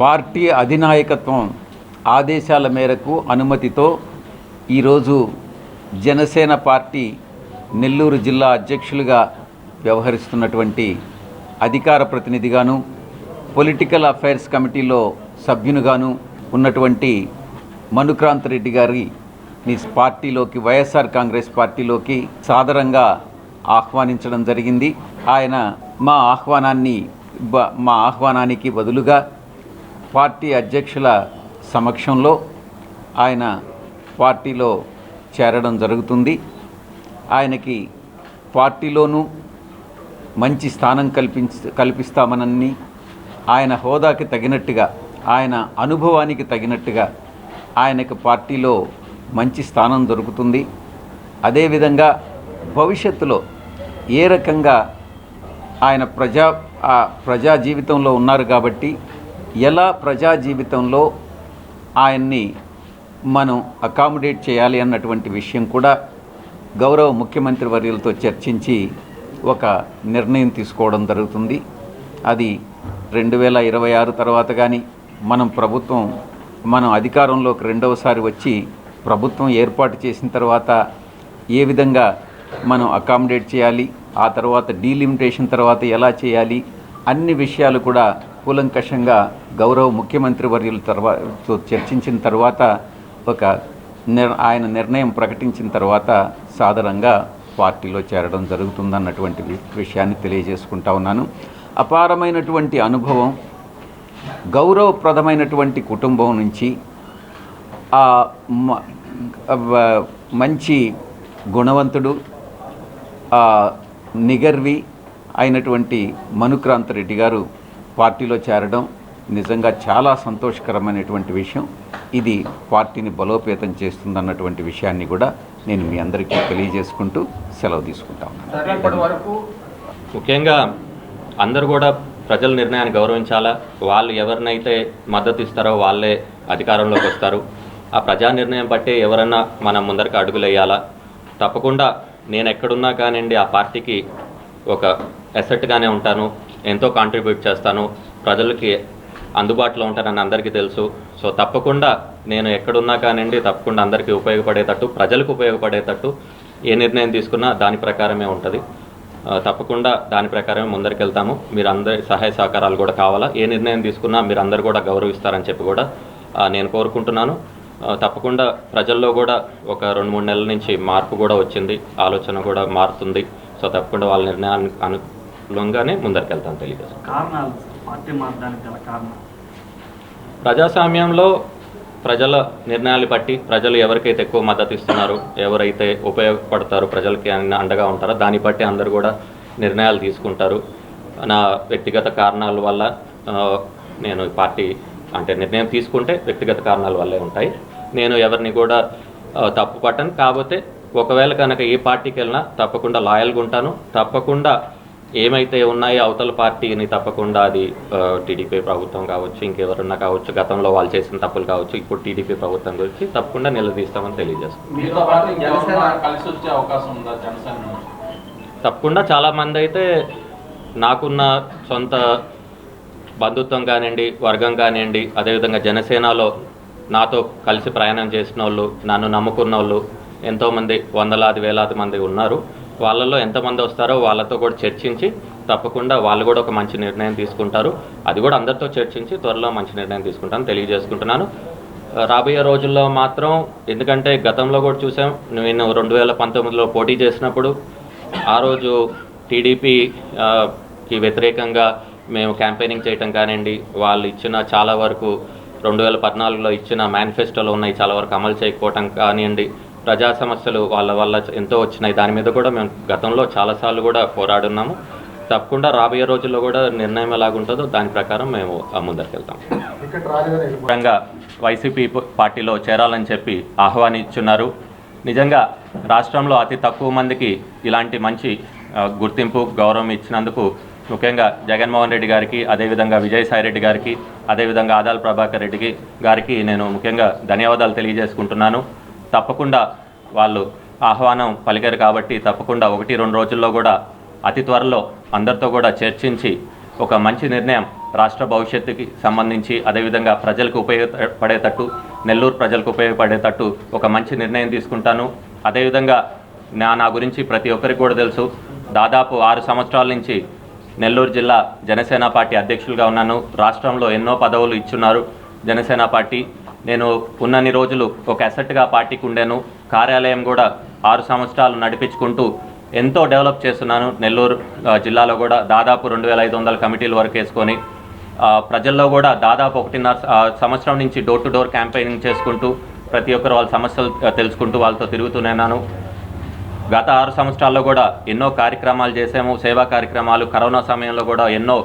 Party అధినాయకత్వం ఆదేశాల మేరకు అనుమతితో ఈరోజు జనసేన పార్టీ నెల్లూరు జిల్లా అధ్యక్షులుగా వ్యవహరిస్తున్నటువంటి అధికార ప్రతినిధిగాను పొలిటికల్ అఫైర్స్ కమిటీలో సభ్యునిగాను ఉన్నటువంటి మనుక్రాంత్ రెడ్డి గారి మీ పార్టీలోకి వైఎస్ఆర్ కాంగ్రెస్ పార్టీలోకి సాదరంగా ఆహ్వానించడం జరిగింది. ఆయన మా ఆహ్వానాన్ని బ- మా ఆహ్వానానికి బదులుగా పార్టీ అధ్యక్షుల సమక్షంలో ఆయన పార్టీలో చేరడం జరుగుతుంది. ఆయనకి పార్టీలోనూ మంచి స్థానం కల్పించ కల్పిస్తామనని ఆయన హోదాకి తగినట్టుగా ఆయన అనుభవానికి తగినట్టుగా ఆయనకు పార్టీలో మంచి స్థానం దొరుకుతుంది. అదేవిధంగా భవిష్యత్తులో ఏ రకంగా ఆయన ప్రజా ఆ ప్రజా జీవితంలో ఉన్నారు కాబట్టి ఎలా ప్రజా జీవితంలో ఆయన్ని మనం అకామిడేట్ చేయాలి అన్నటువంటి విషయం కూడా గౌరవ ముఖ్యమంత్రి వర్యులతో చర్చించి ఒక నిర్ణయం తీసుకోవడం జరుగుతుంది. అది రెండు వేల ఇరవై ఆరు తర్వాత కానీ మనం ప్రభుత్వం మనం అధికారంలోకి రెండవసారి వచ్చి ప్రభుత్వం ఏర్పాటు చేసిన తర్వాత ఏ విధంగా మనం అకామిడేట్ చేయాలి ఆ తర్వాత డీలిమిటేషన్ తర్వాత ఎలా చేయాలి అన్ని విషయాలు కూడా కూలంకషంగా గౌరవ ముఖ్యమంత్రి వర్యుల తర్వాత చర్చించిన తర్వాత ఒక నిర్ ఆయన నిర్ణయం ప్రకటించిన తర్వాత సాధారణంగా పార్టీలో చేరడం జరుగుతుందన్నటువంటి విషయాన్ని తెలియజేసుకుంటా ఉన్నాను. అపారమైనటువంటి అనుభవం గౌరవప్రదమైనటువంటి కుటుంబం నుంచి ఆ మంచి గుణవంతుడు నిగర్వి అయినటువంటి మనుక్రాంత్ రెడ్డి గారు పార్టీలో చేరడం నిజంగా చాలా సంతోషకరమైనటువంటి విషయం. ఇది పార్టీని బలోపేతం చేస్తుందన్నటువంటి విషయాన్ని కూడా నేను మీ అందరికీ తెలియజేసుకుంటూ సెలవు తీసుకుంటా ఉన్నాను. ముఖ్యంగా అందరూ కూడా ప్రజల నిర్ణయాన్ని గౌరవించాలా? వాళ్ళు ఎవరినైతే మద్దతు ఇస్తారో వాళ్ళే అధికారంలోకి వస్తారు. ఆ ప్రజా నిర్ణయం బట్టే ఎవరన్నా మనం ముందరికి అడుగులేయాలా? తప్పకుండా నేను ఎక్కడున్నా కానివ్వండి ఆ పార్టీకి ఒక ఎసెట్గానే ఉంటాను. ఎంతో కాంట్రిబ్యూట్ చేస్తాను. ప్రజలకి అందుబాటులో ఉంటానని అందరికీ తెలుసు. సో తప్పకుండా నేను ఎక్కడున్నా కానివ్వండి తప్పకుండా అందరికీ ఉపయోగపడేటట్టు ప్రజలకు ఉపయోగపడేటట్టు ఏ నిర్ణయం తీసుకున్నా దాని ప్రకారమే ఉంటుంది. తప్పకుండా దాని ప్రకారమే ముందరికి వెళ్తాము మీరు అందరి సహాయ సహకారాలు కూడా కావాలా? ఏ నిర్ణయం తీసుకున్నా మీరు అందరు కూడా గౌరవిస్తారని చెప్పి కూడా నేను కోరుకుంటున్నాను. తప్పకుండా ప్రజల్లో కూడా ఒక రెండు మూడు నెలల నుంచి మార్పు కూడా వచ్చింది. ఆలోచన కూడా మారుతుంది. సో తప్పకుండా వాళ్ళ నిర్ణయాన్ని అను ముందరికి వెళ్తాను తెలియజేస్తాను కారణాలు? పార్టీ మారడానికి గల కారణం? ప్రజాస్వామ్యంలో ప్రజల నిర్ణయాలు బట్టి ప్రజలు ఎవరికైతే ఎక్కువ మద్దతు ఇస్తున్నారో ఎవరైతే ఉపయోగపడతారో ప్రజలకి అన్న అండగా ఉంటారో దాన్ని బట్టి అందరూ కూడా నిర్ణయాలు తీసుకుంటారు. నా వ్యక్తిగత కారణాల వల్ల నేను పార్టీ అంటే నిర్ణయం తీసుకుంటే వ్యక్తిగత కారణాల వల్లే ఉంటాయి. నేను ఎవరిని కూడా తప్పు పట్టను కాకపోతే ఒకవేళ కనుక ఏ పార్టీకి వెళ్ళినా తప్పకుండా లాయల్గా ఉంటాను. తప్పకుండా ఏమైతే ఉన్నాయో అవతల పార్టీని తప్పకుండా అది టీడీపీ ప్రభుత్వం కావచ్చు ఇంకెవరన్నా కావచ్చు గతంలో వాళ్ళు చేసిన తప్పులు కావచ్చు ఇప్పుడు టీడీపీ ప్రభుత్వం గురించి తప్పకుండా నిలదీస్తామని తెలియజేస్తాం మీతో పాటు జనసేన కలిసి వచ్చే అవకాశం ఉందా జనసేన నుంచి? తప్పకుండా చాలామంది అయితే నాకున్న సొంత బంధుత్వం కానివ్వండి వర్గం కానివ్వండి అదేవిధంగా జనసేనలో నాతో కలిసి ప్రయాణం చేసిన వాళ్ళు నన్ను నమ్ముకున్న వాళ్ళు ఎంతోమంది వందలాది వేలాది మంది ఉన్నారు వాళ్ళలో ఎంతమంది వస్తారో వాళ్ళతో కూడా చర్చించి తప్పకుండా వాళ్ళు కూడా ఒక మంచి నిర్ణయం తీసుకుంటారు. అది కూడా అందరితో చర్చించి త్వరలో మంచి నిర్ణయం తీసుకుంటాను తెలియజేసుకుంటున్నాను. రాబోయే రోజుల్లో మాత్రం ఎందుకంటే గతంలో కూడా చూసాం నేను రెండు వేల పంతొమ్మిదిలో పోటీ చేసినప్పుడు ఆ రోజు టీడీపీకి వ్యతిరేకంగా మేము క్యాంపెయినింగ్ చేయటం కానివ్వండి వాళ్ళు ఇచ్చిన చాలా వరకు రెండు వేల పద్నాలుగులో ఇచ్చిన మేనిఫెస్టోలో ఉన్నాయి చాలా వరకు అమలు చేయకపోవటం కానివ్వండి ప్రజా సమస్యలు వాళ్ళ వల్ల ఎంతో వచ్చినాయి. దాని మీద కూడా మేము గతంలో చాలాసార్లు కూడా పోరాడున్నాము. తప్పకుండా రాబోయే రోజుల్లో కూడా నిర్ణయం ఎలాగుంటుందో దాని ప్రకారం మేము ఆ, ముందరికి వెళ్తాం. పరంగా వైసీపీ పార్టీలో చేరాలని చెప్పి ఆహ్వానించున్నారు. నిజంగా రాష్ట్రంలో అతి తక్కువ మందికి ఇలాంటి మంచి గుర్తింపు గౌరవం ఇచ్చినందుకు ముఖ్యంగా జగన్మోహన్ రెడ్డి గారికి అదేవిధంగా విజయసాయి రెడ్డి గారికి అదేవిధంగా ఆదాల ప్రభాకర్ రెడ్డికి గారికి నేను ముఖ్యంగా ధన్యవాదాలు తెలియజేసుకుంటున్నాను. తప్పకుండా వాళ్ళు ఆహ్వానం పలికారు కాబట్టి తప్పకుండా ఒకటి రెండు రోజుల్లో కూడా అతి త్వరలో అందరితో కూడా చర్చించి ఒక మంచి నిర్ణయం రాష్ట్ర భవిష్యత్తుకి సంబంధించి అదేవిధంగా ప్రజలకు ఉపయోగపడేటట్టు నెల్లూరు ప్రజలకు ఉపయోగపడేటట్టు ఒక మంచి నిర్ణయం తీసుకుంటాను. అదేవిధంగా నా నా గురించి ప్రతి ఒక్కరికి కూడా తెలుసు. దాదాపు ఆరు సంవత్సరాల నుంచి నెల్లూరు జిల్లా జనసేన పార్టీ అధ్యక్షులుగా ఉన్నాను. రాష్ట్రంలో ఎన్నో పదవులు ఇచ్చున్నారు జనసేన పార్టీ. నేను ఉన్నన్ని రోజులు ఒక అసెట్గా పార్టీకి ఉండాను కార్యాలయం కూడా ఆరు సంవత్సరాలు నడిపించుకుంటూ ఎంతో డెవలప్ చేస్తున్నాను. నెల్లూరు జిల్లాలో కూడా దాదాపు రెండు వేల ఐదు వందల కమిటీల వరకు వేసుకొని ప్రజల్లో కూడా దాదాపు ఒకటిన్నర ఆ, సంవత్సరం నుంచి డోర్ టు డోర్ క్యాంపెయినింగ్ చేసుకుంటూ ప్రతి ఒక్కరు వాళ్ళ సమస్యలు తెలుసుకుంటూ వాళ్ళతో తిరుగుతున్నాను గత ఆరు సంవత్సరాల్లో కూడా ఎన్నో కార్యక్రమాలు చేసాము సేవా కార్యక్రమాలు కరోనా సమయంలో కూడా ఎన్నో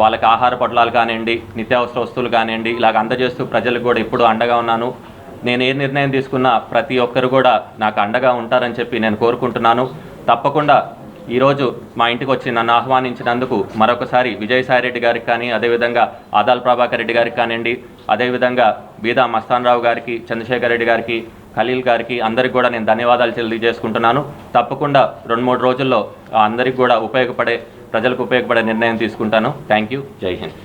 వాళ్ళకి ఆహార పొట్లాలు కానివ్వండి నిత్యావసర వస్తువులు కానివ్వండి ఇలాగ అందజేస్తూ ప్రజలకు కూడా ఎప్పుడూ అండగా ఉన్నాను. నేను ఏ నిర్ణయం తీసుకున్నా ప్రతి ఒక్కరు కూడా నాకు అండగా ఉంటారని చెప్పి నేను కోరుకుంటున్నాను. తప్పకుండా ఈరోజు మా ఇంటికి వచ్చి నన్ను ఆహ్వానించినందుకు మరొకసారి విజయసాయిరెడ్డి గారికి కానీ అదేవిధంగా ఆదాల్ ప్రభాకర్ రెడ్డి గారికి కానివ్వండి అదేవిధంగా బీదా మస్తాన్ రావు గారికి చంద్రశేఖర్ రెడ్డి గారికి ఖలీల్ గారికి అందరికి కూడా నేను ధన్యవాదాలు తెలియజేసుకుంటున్నాను. తప్పకుండా రెండు మూడు రోజుల్లో అందరికి కూడా ఉపయోగపడే ప్రజలకు ఉపయోగపడే నిర్ణయం తీసుకుంటాను. థ్యాంక్ యూ జై హింద్.